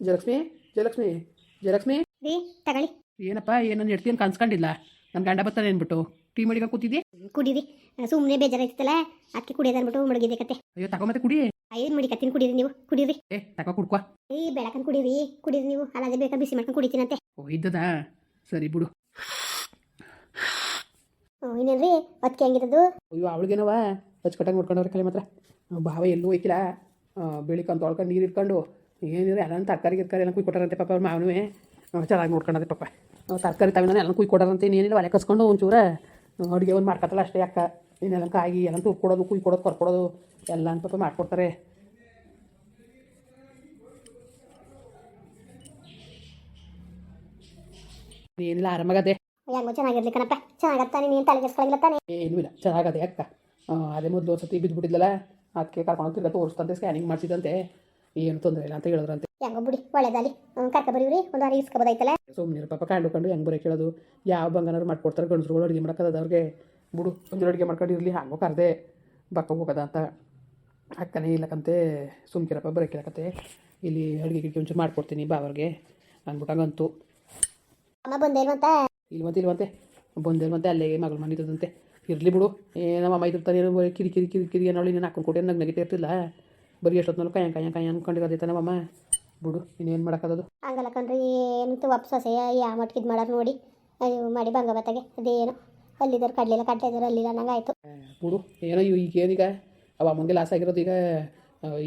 ಜಯಲಕ್ಷ್ಮಿ ಜಯಲಕ್ಷ್ಮಿ ಜಯಲಕ್ಷ್ಮಿ. ರೀ ತಗೊಳ್ಳಿ. ಏನಪ್ಪ ಏನನ್ನ ಹೆಡ್ತೀನಿ ಕನ್ಸ್ಕೊಂಡಿಲ್ಲ ನನ್ನ ಗಂಡ ಬರ್ತಾನೆ ಅಂದ್ಬಿಟ್ಟು. ಟೀ ಮಡಿಗೆ ಕೂತಿದ್ದೆ? ಕುಡೀರಿ. ಸುಮ್ಮನೆ ಬೇಜಾರಾಯ್ತಲ್ಲ. ಅಕ್ಕಿ ಕುಡಿಯೋದು ಅಂದ್ಬಿಟ್ಟು ಮಡಗಿದೆ ಕತೆ. ಅಯ್ಯೋ ತಗೋ ಮತ್ತೆ ಕುಡಿ. ಏನು ಕತ್ತಿನ ಕುಡೀರಿ ನೀವು. ಕುಡೀರಿ. ಏ ತಗೋ ಕುಡ್ಕೋ. ಏ ಬೆಳಕನ್ ಕುಡೀರಿ. ಕುಡೀರಿ ನೀವು. ಅಲ್ಲದೆ ಬೇಕಾ ಬಿಸಿ ಮಾಡ್ಕೊಂಡು ಕುಡಿತೀನಂತೆ. ಓ ಇದ್ದದಾ? ಸರಿ ಬಿಡು. ಹ್ಞೂ ಇನ್ನೇನ್ರಿ? ಅದಕ್ಕೆ ಹೆಂಗಿರೋದು ಅಯ್ಯೋ ಅವಳಿಗೇನವ? ಅಚ್ಚುಕಟ್ಟಾಗಿ ನೋಡ್ಕೊಂಡವ್ರೆ ಕಲೆ ಮಾತ್ರ. ಭಾವ ಎಲ್ಲೂ ಹೋಯ್ಕಿಲ್ಲ ಬೆಳಿಕಂತ ತೊಳ್ಕೊಂಡು ನೀರು ಇಟ್ಕೊಂಡು. ಏನಿದೆ ಎಲ್ಲ ತರಕಾರಿ ಗಿರ್ಕಾರಿ ಎಲ್ಲ ಕುಯ್ ಕೊಟ್ಟಾರಂತೆ ಪಾಪ ಅವ್ರ ಮಾವನುವೆ ಚೆನ್ನಾಗಿ ನೋಡ್ಕೊಂಡದೆ ಪಾಪ. ತರಕಾರಿ ತಾವಿನ ಎಲ್ಲ ಕುಯ್ ಕೊಡಾರಂತೆ ಇನ್ನೇನಿಲ್ಲ ಒಲೆ ಕಸ್ಕೊಂಡು ಒಂಚೂರ ಅಡುಗೆ ಒಂದು ಮಾಡ್ಕೊತಲ್ಲ ಅಷ್ಟೇ ಅಕ್ಕ. ಇನ್ನೆಲ್ಲ ಕಾಯಿ ಎಲ್ಲ ತುರ್ಕೊಡೋದು ಕೊಡೋದು ಕುಯ್ ಕೊಡೋದು ಕೊರ್ಕೊಡೋದು ಎಲ್ಲ ಅಂತ ಪಾಪ ಮಾಡ್ಕೊಡ್ತಾರೆ. ಏನಿಲ್ಲ ಆರಾಮಾಗದೆ. ಹೆಂಗೋ ಚೆನ್ನಾಗಿರ್ಲಿ ಕಣಪ್ಪ. ಚೆನ್ನಾಗತ್ತಾನೆ ನೀನು ತಲೆ ಕೆಡ್ಸ್ಕೊಳಂಗಿಲ್ಲ ತಾನೆ? ಏನೂ ಇಲ್ಲ ಚೆನ್ನಾಗದೆ ಅಕ್ಕ. ಅದೇ ಮೊದಲು ಸತಿ ಬಿದ್ದುಬಿಟ್ಟಿದ್ಲಲ್ಲ ಅದಕ್ಕೆ ಕರ್ಕೊಂಡು ತಿರ್ಗಾ ತೋರಿಸ್ತಂತೆ ಸ್ಕ್ಯಾನಿಂಗ್ ಮಾಡಿಸಿದಂತೆ ಏನು ತೊಂದರೆ ಇಲ್ಲ ಅಂತ ಹೇಳಿದ್ರಂತೆ ಹೆಂಗೋ ಬಿಡಿ ಒಳ್ಳೇದಾಲಿ ಕರ್ಕ ಬರೀವ್ರಿ ಒಂದು ಅರಿ ಇಸ್ಕೊಬೋದಾಯ್ತಲ್ಲ ಸುಮ್ಮನೆ ಪಾಪ ಕಂಡು ಕಂಡು ಹೆಂಗೆ ಬರೋ ಕೇಳೋದು. ಯಾವ ಬಂಗನಾರು ಮಾಡ್ಕೊಡ್ತಾರೆ ಗಂಡಸ್ರುಗಳು ಅಡುಗೆ ಮಾಡೋಕ್ಕದ ಅವ್ರಿಗೆ. ಬಿಡು ಒಂದು ಅಡುಗೆ ಮಾಡ್ಕೊಂಡಿರಲಿ ಹಂಗೋ ಕರೆದೆ. ಬಕ್ಕ ಹೋಗದ ಅಂತ. ಅಕ್ಕನೇ ಇಲ್ಲಕಂತೆ ಸುಮ್ಕಿರಪ್ಪ ಕೇಳಕತ್ತೆ ಇಲ್ಲಿ ಅಡುಗೆ ಗಿಡಿಗೆ ಒಂಚೂರು ಮಾಡ್ಕೊಡ್ತೀನಿ ಬಾವರ್ಗೆ ಅಂದ್ಬಿಟ್ಟು ಹಂಗಂತು ಅಮ್ಮ ಬಂದೇ ಇಲ್ವಂತ ಇಲ್ವಂತೆ ಮತ್ತೆ. ಅಲ್ಲೇ ಮಗಳು ಮನಿತದಂತೆ ಇರಲಿ ಬಿಡು. ಏನಮ್ಮ ಅಮ್ಮ ಇದ್ದಿರ್ತಾನೆ ಏನೋ ಬರೀ ಕಿರಿ ಕಿರಿ ಕಿರಿ ಕಿರಿ ಏನೋ ನೀನು ಹಾಕೊಂಡು ಕೊಡಿ ನಂಗೆ ನಗಿತಾ ಇರ್ತಿಲ್ಲ ಬರೀ ಎಷ್ಟೊತ್ತಿನಲ್ಲೂ ಕಾಯಂ ಕಾಯಂ ಕಾಯಂ ಅನ್ಕೊಂಡಿರೋದೈತೆ ನಮ್ಮಮ್ಮ ಬಿಡು ಇನ್ನೇನು ಮಾಡೋಕ್ಕದು ಹಂಗಲ್ಲ ಕಣ್ರಿ ಏನಂತ ವಾಪಸ್ ಯಾ ಮಟ್ಕಿದ್ ಮಾಡಾರ ನೋಡಿ. ಅಯ್ಯೋ ಮಾಡಿ ಬಂಗ ಬತ್ತಾಗೆ ಅದೇನು. ಅಲ್ಲಿದ್ದಾರೆ ಕಡ್ಲಿಲ್ಲ ಕಡ್ಲೆ ಇದ್ದಾರೆ ಅಲ್ಲಿಲ್ಲ ನಂಗೆ ಆಯಿತು. ಬಿಡು ಏನೋ ಇವ್ ಈಗ ಏನೀಗ ಅವ ಮುಂದೆ ಲಾಸ್ ಆಗಿರೋದು ಈಗ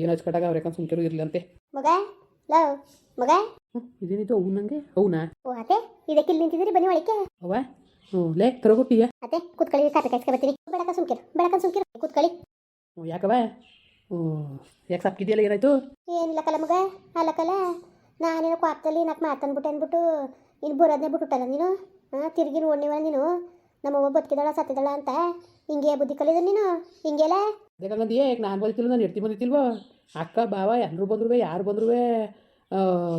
ಏನೋ ಹಚ್ಕಟ್ಟಾಗ ಅವ್ರ ಯಾಕಂದ್ರೆ ಸುಮ್ಕಿರು ಇರಲಿ ಅಂತೆ ಮಗ ಲವ್ ಮಗ. ಇದೇನಿದು ಅವು ನಂಗೆ? ಅವನಾ? ಓ ಅತ್ತೆ ಇದಕ್ಕೆ ಇಲ್ಲಿ ನಿಂತಿದ್ದೀರಿ ಬನ್ನಿ ಒಳಕ್ಕೆ. ಅವ? ಹ್ಞೂ ಲೇ ತರಗೊಟ್ಟಿಯ ಅತ್ತೆ ಕೂತ್ಕೊಳ್ಳಿ ಕಾಫಿ ಕಾಯ್ಸ್ಕೊ ಬರ್ತೀನಿ ಬೆಳಕ ಸುಮ್ಕಿರು ಬೆಳಕ ಸುಮ್ಕಿರು ಕೂತ್ಕೊಳ್ಳಿ. ಯಾಕವ? ಹ್ಞೂ. ಯಾಕೆ ಸಪ್ಕಿದೆಯಲ್ಲ ಏನಾಯ್ತು? ಏನಿಲ್ಲ ಕಲ ಮಗ? ಅಲ್ಲ ಕಲ ನಾನೇನೋ ಕ್ವಾಪ್ತಲ್ಲಿ ನಾಲ್ಕು ಮಾತನ್ಬಿಟ್ಟೆ ಅಂದ್ಬಿಟ್ಟು ಇನ್ನು ಬರೋದನ್ನೇ ಬಿಟ್ಟುಟ್ಟಲ್ಲ ನೀನು? ಹಾಂ ತಿರುಗಿ ನೋಡ್ನಿವಲ್ಲ ನೀನು? ನಮ್ಮವ್ವ ಬದುಕಿದಾಳ ಸತ್ತಿದಾಳ ಅಂತ. ಹಿಂಗೆ ಬುದ್ಧಿ ಕಲಿದ ನೀನು? ಹಿಂಗೆಲ್ಲ? ಅದಕ್ಕಂಗಂದಿಯೇ ಈಗ ನಾನು ಬಂದಿತ್ತಿಲ್ಲ ನಾನು ಎಡ್ತಿ ಬಂದಿತ್ತಿಲ್ವೋ ಅಕ್ಕ ಬಾವ ಎಲ್ಲರೂ ಬಂದ್ರು ಯಾರು ಬಂದ್ರು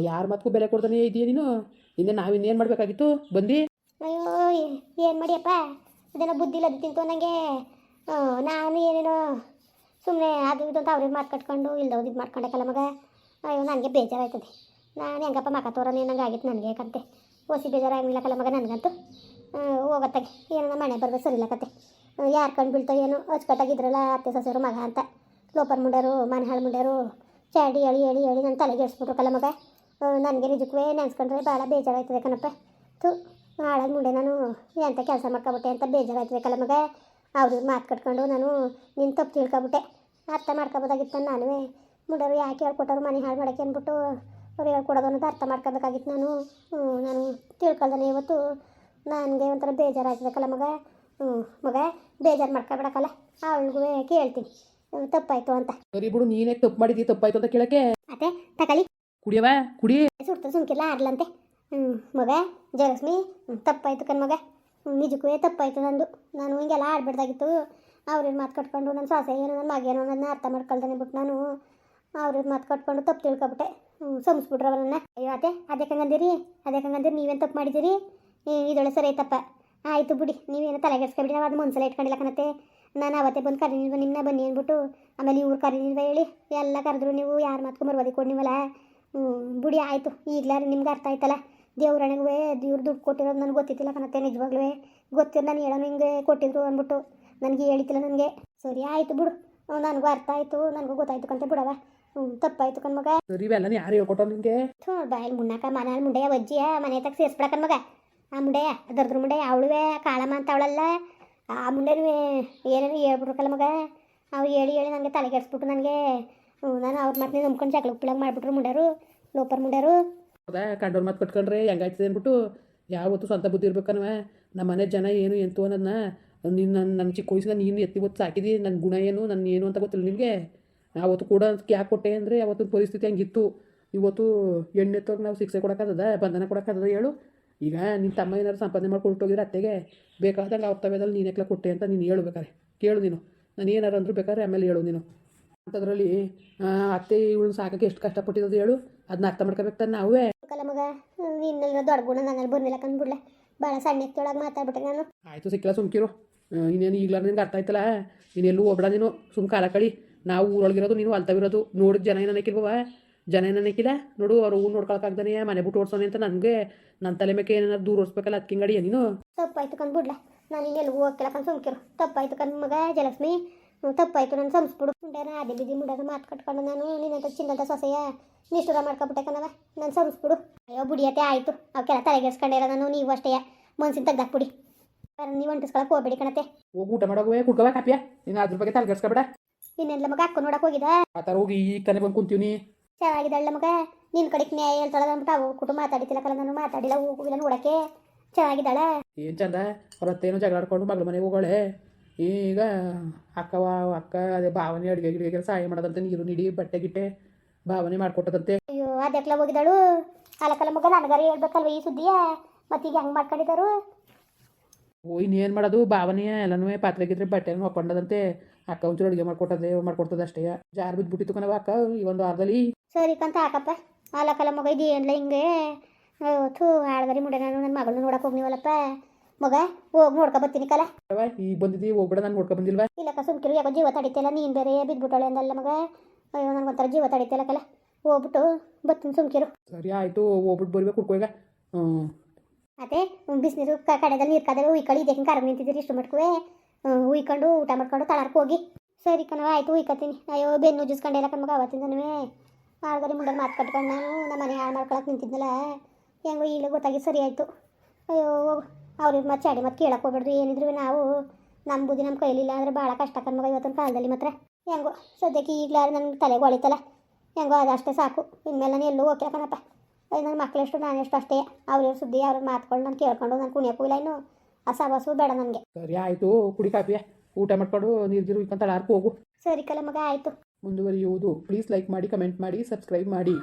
ಯಾರ ಮಾತಕ್ಕೂ ಬೆಲೆ ಕೊಡ್ತಾನೆ ಇದೆಯಾ ನೀನು? ಇನ್ನೇ ನಾವು ಇನ್ನೇನು ಮಾಡಬೇಕಾಗಿತ್ತು? ಬಂದು? ಅಯ್ಯೋ ಏನು ಮಾಡಿಯಪ್ಪ? ಅದನ್ನು ಬುದ್ಧಿ ಇಲ್ಲದ ತಿಂತು ನನಗೆ ನಾನು ಏನೇನೋ ಸುಮ್ಮನೆ ಅದು ಇದು ಅಂತ ಅವ್ರಿಗೆ ಮಾತು ಕಟ್ಕೊಂಡು ಇಲ್ದವ್ದು ಇದು ಮಾಡ್ಕೊಂಡೆ ಮಗ? ಅಯ್ಯೋ, ನನಗೆ ಬೇಜಾರಾಯ್ತದೆ. ನಾನು ಹೆಂಗಪ್ಪ ಮಕ ತೋರನೇ, ನಂಗೆ ಆಗಿತ್ತು ನನಗೆ ಕತೆ. ಓಸಿ ಬೇಜಾರಾಗಿಲ್ಲಕ್ಕಲ್ಲ ಕಲ ಮಗ ನನಗಂತೂ? ಹೋಗತ್ತಾಗೆ ಏನೋ ಮನೆ ಬರ್ಬೇಕು ಸರಿ ಇಲ್ಲ ಕತೆ ಯಾರು ಕಂಡು ಬೀಳ್ತೋ ಏನು, ಅಚ್ಚುಕಟ್ಟಾಗಿದ್ರಲ್ಲ ಅತ್ತೆ ಸೊಸೆರು ಮಗ ಅಂತ. ಲೋಪರ್ ಮುಂಡ್ಯಾರು ಮನೆ ಹಾಳು ಮುಂಡ್ಯಾರು, ಚಾಡಿ ಹೇಳಿ ಹೇಳಿ ಹೇಳಿ ನನ್ನ ತಲೆಗೆ ಎಡ್ಸ್ಬಿಟ್ರು ಕಲ ಮಗ ನನಗೆ ನಿಜಕ್ಕೂ ನೆನ್ಸ್ಕೊಂಡ್ರೆ ಭಾಳ ಬೇಜಾರಾಯ್ತದೆ ಕಣಪ್ಪ. ತು ಹಾಳಾಗಿ ಮುಂಡೆ ನಾನು ಎಂಥ ಕೆಲಸ ಮಾಡ್ಕೊಬಿಟ್ಟೆ ಅಂತ ಬೇಜಾರಾಯ್ತದೆ ಕಲ ಮಗ. ಅವ್ರಿಗೆ ಮಾತು ಕಟ್ಕೊಂಡು ನಾನು ನಿನ್ನ ತಪ್ಪು ತಿಳ್ಕೊಬಿಟ್ಟೆ. ಅರ್ಥ ಮಾಡ್ಕೊಬೋದಾಗಿತ್ತು ನಾನು ಮುಂಡರು ಯಾಕೆ ಹೇಳ್ಕೊಟ್ಟರು ಮನೆ ಹಾಳು ಮಾಡೋಕ್ಕೆ ಅಂದ್ಬಿಟ್ಟು ಅವ್ರು ಹೇಳ್ಕೊಡೋದು ಅನ್ನೋದು ಅರ್ಥ ಮಾಡ್ಕೋಬೇಕಾಗಿತ್ತು ನಾನು. ಹ್ಞೂ ನಾನು ತಿಳ್ಕೊಳ್ದಾನೆ ಇವತ್ತು. ನನಗೆ ಒಂಥರ ಬೇಜಾರು ಕಲ ಮಗ. ಹ್ಞೂ ಮಗ ಬೇಜಾರು ಮಾಡ್ಕೊಬೇಡಕ್ಕಲ್ಲ ಅವಳಿಗೂ ಕೇಳ್ತೀನಿ. ತಪ್ಪಾಯ್ತು ಅಂತ. ಸರಿ ಬಿಡು ನೀನೇ ತಪ್ಪು ಮಾಡಿದ್ದಿ ತಪ್ಪಾಯ್ತು ಅಂತ ಕೇಳಕ್ಕೆ. ಅತ್ತೆ ತಕಳಿ ಕುಡಿಯವ ಕುಡಿ ಸುಡ್ತು ಸುಮ್ಕಿಲ್ಲ ಆಡ್ಲಂತೆ. ಹ್ಞೂ ಮಗ ಜಯಲಕ್ಷ್ಮಿ. ತಪ್ಪಾಯ್ತು ಕಣ್ ಮಗ. ಹ್ಮ್, ನಿಜಕ್ಕೂ ತಪ್ಪಾಯ್ತು ನಂದು. ನಾನು ಹಿಂಗೆಲ್ಲ ಆಡ್ಬಿಡ್ದಾಗಿತ್ತು. ಅವ್ರಿಗೆ ಮಾತು ಕಟ್ಕೊಂಡು ನನ್ನ ಸೊಸೆ ಏನೋ ನನ್ನ ಮಗೇನೋ ನನ್ನ ಅರ್ಥ ಮಾಡ್ಕೊಳ್ತಾನೆ ಬಿಟ್ಟು ನಾನು. ಅವ್ರಿಗೆ ಮಾತು ಕಟ್ಕೊಂಡು ತಪ್ಪು ತಿಳ್ಕೊಬಿಟ್ಟೆ. ಸಂಸ್ಬಿಟ್ರವ ನನ್ನ ಅಯ್ಯೋ ಅದೇ ಅದಕ್ಕೆ ಹಂಗಂದಿರಿ ಅದೇ ಹಂಗಂದಿರಿ ನೀವೇನು ತಪ್ಪು ಮಾಡಿದ್ದೀರಿ? ಇದೊಳ್ಳೆ ಸರಿ ಐತಪ್ಪ ಆಯಿತು ಬಿಡಿ, ನೀವೇನು ತಲೆಗೆಡ್ಸ್ಕೊಬಿಡಿ ನಾವು ಅದು ಮುನ್ಸಲ ಇಟ್ಕೊಂಡಿಲ್ಲ ಕಣತ್ತೆ. ನಾನು ಅವತ್ತೇ ಬಂದು ಕರೀನಿಲ್ವ ನಿಮ್ಮನ್ನ ಬನ್ನಿ ಅಂದ್ಬಿಟ್ಟು. ಆಮೇಲೆ ಇವ್ರು ಕರೀನಿಲ್ವ ಹೇಳಿ? ಎಲ್ಲ ಕರೆದ್ರು ನೀವು, ಯಾರು ಮಾತು ಬರ್ಬೋದಿ ಕೊಡ್ನಿವಲ್ಲ ಬುಡಿ, ಆಯಿತು. ಈಗಲಾರು ನಿಮ್ಗೆ ಅರ್ಥ ಆಯ್ತಲ್ಲ? ದೇವ್ರಣೆಗೂ ದೇವ್ರು ದುಡ್ಡು ಕೊಟ್ಟಿರೋದು ನನಗೆ ಗೊತ್ತಿತ್ತಿಲ್ಲ ಕಣತ್ತೆ ನಿಜವಾಗ್ಲೂ ಗೊತ್ತಿಲ್ಲ, ನಾನು ಹೇಳೋನು ಹಿಂಗೆ ಕೊಟ್ಟಿದ್ರು ಅಂದ್ಬಿಟ್ಟು. ನನಗೆ ಹೇಳಿತಿಲ್ಲ ನನಗೆ. ಸರಿ ಆಯ್ತು ಬಿಡು. ನನಗೂ ಅರ್ಥ ಆಯಿತು. ನನಗೂ ಗೊತ್ತಾಯ್ತು ಕಂತೆ ಬಿಡವ ಹ್ಞೂ ತಪ್ಪಾಯ್ತು ಕಣ್ಮಗ ಸರಿ ಇವೆಲ್ಲ ಯಾರು ಹೇಳ್ಕೊಟ್ಟೋ ನಿಮಗೆ ಥೋ ಬಾಯಲ್ಲಿ ಮುನ್ನಾಕ ಮನೆಯಲ್ಲಿ ಮುಂಡೆಯ ಅಜ್ಜಿಯ ಮನೆ ತಗ ಸೇರಿಸ್ಬಿಡ ಕಣ್ಮಗ ಆ ಮುಂಡೆಯ ದರ್ದ್ರ ಮುಂಡೆ ಅವಳುವೆ ಕಾಳಮ್ಮ ಅಂತ ಅವಳಲ್ಲ. ಆ ಮುಂಡೆನೂ ಏನೇನು ಹೇಳ್ಬಿಡ್ರಕಲ್ಲ ಕಲ ಮಗ. ಅವ್ರು ಹೇಳಿ ಹೇಳಿ ನನಗೆ ತಲೆ ಕೆಡಿಸ್ಬಿಟ್ಟು ನನಗೆ. ನಾನು ಅವ್ರ ಮತ್ತೆ ನಂಬ್ಕೊಂಡು ಜಗಳ ಉಪ್ಪಿಳಂಗೆ ಮಾಡಿಬಿಟ್ರು ಮುಂಡ್ಯಾರು ಲೋಪರ್ ಮುಂಡ್ಯಾರು ಹೌದಾ ಕಂಡೋರ್ ಮಾತು ಕಟ್ಕೊಂಡ್ರೆ ಹೆಂಗಾಯ್ತದೆ ಅಂದ್ಬಿಟ್ಟು. ಯಾವತ್ತು ಸ್ವಂತ ಬುದ್ಧಿ ಇರ್ಬೇಕನ್ವ. ನಮ್ಮ ಮನೆ ಜನ ಏನು ಎಂತು ಅನ್ನೋದನ್ನ ನೀನು ನನ್ನ ನನ್ನ ಚಿಕ್ಕ ವಯಸ್ಸಿನ ನೀನು ಎತ್ತಿ ಹೊತ್ತು ಸಾಕಿದಿ ನನ್ನ ಗುಣ ಏನು ನನ್ನ ಏನು ಅಂತ ಗೊತ್ತಿಲ್ಲ ನಿನಗೆ? ಅವತ್ತು ಕೂಡ ಯಾಕೆ ಕೊಟ್ಟೆ ಅಂದರೆ ಅವತ್ತು ಪರಿಸ್ಥಿತಿ ಹಂಗಿತ್ತು ಇವತ್ತು ಎಣ್ಣೆ ಎಣ್ಣೆತ್ತವ್ರಿಗೆ ನಾವು ಶಿಕ್ಷೆ ಕೊಡೋಕ್ಕಾಗದ ಬಂಧನ ಕೊಡೋಕ್ಕಾಗದ ಹೇಳು. ಈಗ ನಿನ್ನ ತಮ್ಮ ಏನಾದ್ರು ಸಂಪಾದನೆ ಮಾಡಿ ಕೊಟ್ಟೋಗಿದ್ರೆ ಅತ್ತೆಗೆ ಬೇಕಾದಾಗ ಅವ್ರ ತವೇದಲ್ಲಿ ನೀನು ಎಕ್ಲ ಕೊಟ್ಟೆ ಅಂತ ನೀನು ಹೇಳು ಬೇಕಾರೆ ಕೇಳು ನೀನು. ನಾನು ಏನಾರು ಅಂದ್ರೂ ಬೇಕಾದ್ರೆ ಆಮೇಲೆ ಹೇಳು ನೀನು. ಅಂಥದ್ರಲ್ಲಿ ಅತ್ತೆ ಇವಳು ಸಾಕಕ್ಕೆ ಎಷ್ಟು ಕಷ್ಟಪಟ್ಟಿರೋದು ಹೇಳು. ಅದನ್ನ ಅರ್ಥ ಮಾಡ್ಕೋಬೇಕು ತಾನೆ ನಾವೇ. ಮಗ ನಿನ್ನೆಲ್ಲ ದೊಡ್ಡ ಗುಣ ನನ್ನಲ್ಲಿ ಬಂದಿಲ್ಲ ಕಂದ್ಬಿಡ್ಲೆ. ಭಾಳ ಸಣ್ಣ ಎತ್ತೊಳಗೆ ಮಾತಾಡ್ಬಿಟ್ಟೆ ನಾನು. ಆಯಿತು ಸಿಕ್ಕಿಲ್ಲ ಸುಮ್ಕಿರು. ಇನ್ನೇನು ಈಗಲಾರ ನಿಂಗೆ ಅರ್ಥ ಆಯ್ತಲ್ಲ ನೀನೆಲ್ಲೂ ಹೋಗ್ಬೇಡ ನೀನು, ಸುಮ್ ಕಾಲ ಕಳಿ ನಾವು ಊರೊಳಗಿರೋದು, ನೀನು ಅಲ್ತವಿರೋದು. ನೋಡಿದ ಜನ ಏನಕ್ಕಿಲ್ವವ ಜನ ಏನಕ್ಕಿಲ್ಲ ನೋಡು, ಅವ್ರು ಊರು ನೋಡ್ಕೊಳಕ್ಕಾಗ್ದಾನೆ ಮನೆ ಬಿಟ್ಟು ಓಡ್ಸೋನೆ ಅಂತ ನನಗೆ. ನನ್ನ ತಲೆ ಮೇಲೆ ಏನಾದ್ರು ದೂರ ಓಡಿಸ್ಬೇಕಲ್ಲ ಅದಕ್ಕೆ ಹಿಂಗಡಿ ನೀನು? ತಪ್ಪಾಯ್ತು ಕಂದ್ಬಿಡ್ಲ ಬಿಡ್ಲ. ನಾನು ಇನ್ನೆಲ್ಲಿ ಹೋಗ್ತಿಲ್ಲ ಕಂಡು ಸುಮ್ಕಿರು. ತಪ್ಪಾಯ್ತು ಕಂದ್ ಮಗ ಜಲಕ್ಷ್ಮಿ. ತಪ್ಪಾಯ್ತು ನಾನು ಸಂಸ್ಬಿಡು. ಮುಂಡಾರ ಅದೇ ಬಿದ್ದಿ ಮುಂಡಾರ ಮಾತು ಕಟ್ಕೊಂಡು ನಾನು, ನಿನ್ನಂತ ಚಿನ್ನದ ಸೊಸೆಯ ನಿಷ್ಠುರ ಮಾಡ್ಕೊಬಿಟ್ಟೆ ಕಣವ ನಾನು ಸಂಸ್ಬಿಡು. ಅಯ್ಯೋ ಬುಡಿಯತೆ ಆಯಿತು. ಅವಕ್ಕೆಲ್ಲ ತಲೆಗೆಡ್ಸ್ಕೊಂಡಿಲ್ಲ ನಾನು, ನೀವು ಅಷ್ಟೇ. ಮನ್ಸಿನ ತೆಗ್ದಾಕ್ಬಿಡಿ. ನೀವು ಅಂಟಿಸ್ಕೊಳಕ್ಕೆ ಹೋಗ್ಬೇಡಿ ಕಣತೆ ಹೋಗಿ ಊಟ ಮಾಡೋಗುವೆ ಕುಡ್ಕೋವ ಕಾಪಿಯ ನೀನು ಅದ್ರ ಬಗ್ಗೆ ತಲೆಗೆಡ್ಸ್ಕೊಬೇಡ ಇನ್ನೆಲ್ಲ ಮಗ ಅಕ್ಕ ನೋಡಕ್ ಹೋಗಿದ ಆ ಥರ ಹೋಗಿ ಈಗ ತಾನೇ ಬಂದು ಕುಂತೀವಿ ಚೆನ್ನಾಗಿದ್ದಾಳೆ ಮಗ? ನಿನ್ನ ಕಡೆಗೆ ನ್ಯಾಯ ಹೇಳ್ತಾಳೆ ಅಂದ್ಬಿಟ್ಟು ಅವು ಕುಟು ಮಾತಾಡಿತಿಲ್ಲ ಕಲ ನಾನು ಮಾತಾಡಿಲ್ಲ ಹೋಗಿಲ್ಲ ನೋಡಕ್ಕೆ. ಚೆನ್ನಾಗಿದ್ದಾಳೆ? ಏನ್ ಚಂದ? ಅವ್ರ ಹತ್ತೇನೋ ಜಗಳ ಆಡ್ಕೊಂಡು ಮಗಳ ಮನೆಗೆ ಹೋಗೋಳೆ. ಈಗ ಅಕ್ಕವ ಅಕ್ಕ ಅದೇ ಭಾವನೆ ಅಡುಗೆ ಗಿಡಿಗೆ ಸಹಾಯ ಮಾಡೋದಂತೆ ನೀರು ನೀಡಿ ಬಟ್ಟೆ ಗಿಟ್ಟೆ ಭಾವನೆ ಮಾಡ್ಕೊಟ್ಟದಂತೆ. ಅಯ್ಯೋ ಅದಕ್ಲ ಹೋಗಿದ್ದಾಳು? ಅಲಕಲ ಮಗ ನನಗಾರ ಹೇಳ್ಬೇಕಲ್ವ ಈ ಸುದ್ದಿಯ? ಮತ್ತೀಗ ಹೆಂಗ್ ಮಾಡ್ಕೊಂಡಿದ್ದಾರು? ಓ ಇನ್ನೇನು ಮಾಡೋದು? ಭಾವನೆ ಎಲ್ಲನೂ ಪಾತ್ರೆ ಗಿದ್ರೆ ಬಟ್ಟೆ ಹಾಕೊಂಡದಂತೆ ಅಕ್ಕ ಒಂಚೂರು ಅಡುಗೆ ಮಾಡ್ಕೊಟ್ಟದೆ ಮಾಡ್ಕೊಡ್ತದೆ ಅಷ್ಟೇ. ಜಾರ್ ಬಿದ್ದುಬಿಟ್ಟಿತ್ತು ಕಣವ ಅಕ್ಕ ಈ ಒಂದು ವಾರದಲ್ಲಿ. ಸರಿ ಕಂತ ಹಾಕಪ್ಪ. ಅಲಕಲ್ಲ ಮಗ ಇದು ಏನಿಲ್ಲ ಹಿಂಗೆ? ಥೂ ಆಳ್ಗರಿ ಮುಡೆ ನಾನು ನನ್ನ ಮಗಳನ್ನ ನೋಡಕ್ಕೆ ಹೋಗ್ನಿವಲ್ಲಪ್ಪ. ಮಗ ಹೋಗಿ ನೋಡ್ಕೊ ಬರ್ತೀನಿ ಕಲ. ಈ ಈಗ ಬಂದಿದ್ದೀವಿ ಹೋಗ್ಬೇಡ ನಾನು ನೋಡ್ಕೊ ಬಂದಿಲ್ವಾ? ಕಸ ಕಿರು ಯಾಕೋ ಜೀವ ತಡಿತಿಲ್ಲ ನೀನು ಬೇರೆ ಬಿದ್ದುಬಿಟ್ಟಳೆ ಅಂದಲ್ಲ ಮಗ. ಅಯ್ಯೋ ನನಗೊಂಥರ ಜೀವ ತಡಿತಿಲ್ಲ ಕಲ. ಹೋಗ್ಬಿಟ್ಟು ಬರ್ತೀನಿ ಸುಮ್ಕಿರು. ಸರಿ ಆಯಿತು ಹೋಗ್ಬಿಟ್ಟು ಬರ್ಬೇಕು ಕುಡ್ಕೋ ಈಗ. ಹ್ಞೂ ಅದೇ ಬಿಸಿನೀರು ಕಡೆದಲ್ಲಿ ನೀರು ಕಾದರೆ ಉಯ್ಕಳಿ ಇದಕ್ಕೆ ಕರಗ ನಿಂತಿದ್ದೀರಿ ಇಷ್ಟು ಮಟ್ಕುವೆ? ಉಯ್ಕೊಂಡು ಊಟ ಮಾಡ್ಕೊಂಡು ತಳಾರ್ಕ ಹೋಗಿ. ಸರಿ ಕಣವ ಆಯ್ತು ಉಯ್ಕೊತೀನಿ ಅಯ್ಯೋ, ಬೆನ್ನು ಉಜ್ಜಿಸ್ಕೊಂಡಿಲ್ಲ ಕಣ್ಮಗ ಅವತ್ತಿಂದನೂ ಆಳ್ಗರಿ ಮುಂಡೆ ಮಾತು ಕಟ್ಕೊಂಡು ನಾನು ನಮ್ಮ ಮನೆ ಹಾಳು ಮಾಡ್ಕೊಳಕ್ಕೆ ನಿಂತಿದ್ನಲ್ಲ. ಹೆಂಗೋ ಈಗ ಗೊತ್ತಾಗಿ ಸರಿ ಆಯಿತು. ಅಯ್ಯೋ, ಅವ್ರಿಗೆ ಮತ್ತೆ ಚಾಡಿ ಮತ್ತೆ ಕೇಳಕ್ಕೆ ಹೋಗ್ಬೇಡ್ರಿ. ಏನಿದ್ರು ನಾವು? ನಮ್ಮ ಬುದ್ಧಿ ನಮ್ಮ ಕೈಲಿಲ್ಲ ಅಂದರೆ ಭಾಳ ಕಷ್ಟ ಕಣ್ಮಗ ಇವತ್ತಿನ ಕಾಲದಲ್ಲಿ ಮಾತ್ರ. ಹೆಂಗೋ, ಸದ್ಯಕ್ಕೆ ಈಗಲಾರ ನನ್ನ ತಲೆಗೆ ಹೊಳಿತಲ್ಲ ಹೆಂಗೋ ಅದಷ್ಟೇ ಸಾಕು. ಇನ್ಮೇಲೆ ನಾನು ಎಲ್ಲೂ ಹೋಗ್ತಿಲ್ಲ ಕಣಪ್ಪ. ಅಯ್ಯ ನನ್ನ ಮಕ್ಕಳೆಷ್ಟು ನಾನೆಷ್ಟು ಅಷ್ಟೇ. ಅವ್ರ ಸುದ್ದಿ ಅವ್ರ ಮಾತ್ಕೊಂಡು ನಾನು ಕೇಳ್ಕೊಂಡು ನಾನು ಕುಣಿಯಕ್ಕೂ ಇಲ್ಲ ಇನ್ನು. ಆ ಸವಾಸು ಬೇಡ ನನಗೆ. ಸರಿ ಆಯಿತು. ಕುಡಿ ಕಾಫಿ. ಊಟ ಮಾಡ್ಕೊಂಡು ನೀರು ಗಿರು ಇಕ್ಕಂತ ಹೋಗು. ಸರಿ ಕಲ ಮಗ ಆಯಿತು. ಮುಂದುವರಿಯುವುದು. ಪ್ಲೀಸ್ ಲೈಕ್ ಮಾಡಿ ಕಮೆಂಟ್ ಮಾಡಿ ಸಬ್ಸ್ಕ್ರೈಬ್ ಮಾಡಿ.